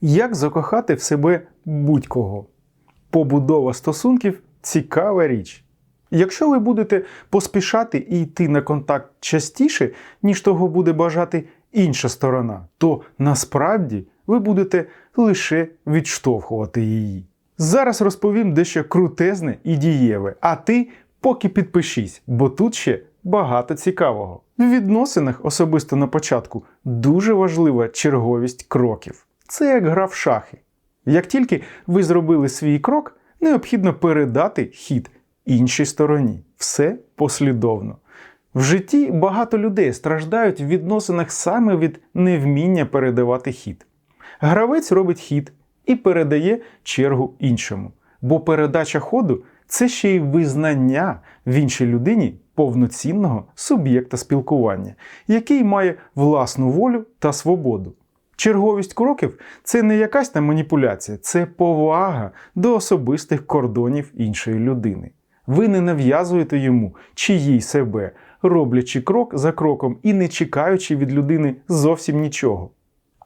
Як закохати в себе будь-кого? Побудова стосунків цікава річ. Якщо ви будете поспішати і йти на контакт частіше, ніж того буде бажати інша сторона, то насправді ви будете лише відштовхувати її. Зараз розповім дещо крутезне і дієве, а ти поки підпишись, бо тут ще багато цікавого. В відносинах, особисто на початку, дуже важлива черговість кроків. Це як гра в шахи. Як тільки ви зробили свій крок, необхідно передати хід іншій стороні. Все послідовно. В житті багато людей страждають в відносинах саме від невміння передавати хід. Гравець робить хід і передає чергу іншому. Бо передача ходу це ще й визнання в іншій людині повноцінного суб'єкта спілкування, який має власну волю та свободу. Черговість кроків це не якась там маніпуляція, це повага до особистих кордонів іншої людини. Ви не нав'язуєте йому чи їй себе, роблячи крок за кроком і не чекаючи від людини зовсім нічого.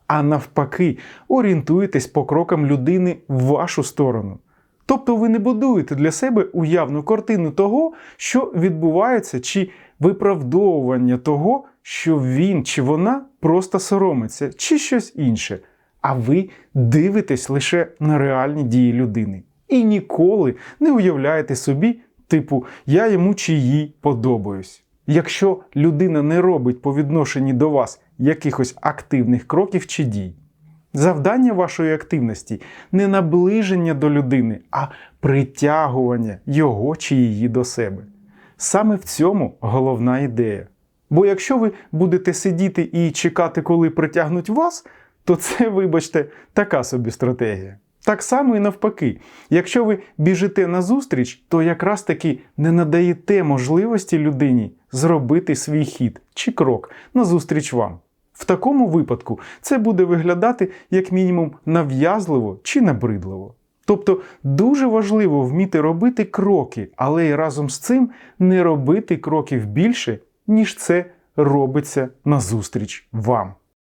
А навпаки, орієнтуєтесь по крокам людини в вашу сторону. Тобто ви не будуєте для себе уявну картину того, що відбувається, чи виправдовування того, що він чи вона просто соромиться, чи щось інше. А ви дивитесь лише на реальні дії людини. І ніколи не уявляєте собі, типу, я йому чи їй подобаюсь. Якщо людина не робить по відношенні до вас якихось активних кроків чи дій. Завдання вашої активності не наближення до людини, а притягування його чи її до себе. Саме в цьому головна ідея. Бо якщо ви будете сидіти і чекати, коли притягнуть вас, то це, вибачте, така собі стратегія. Так само і навпаки, якщо ви біжите на зустріч, то якраз таки не надаєте можливості людині зробити свій хід чи крок назустріч вам. В такому випадку це буде виглядати як мінімум нав'язливо чи набридливо. Тобто дуже важливо вміти робити кроки, але й разом з цим не робити кроків більше, ніж це робиться назустріч вам.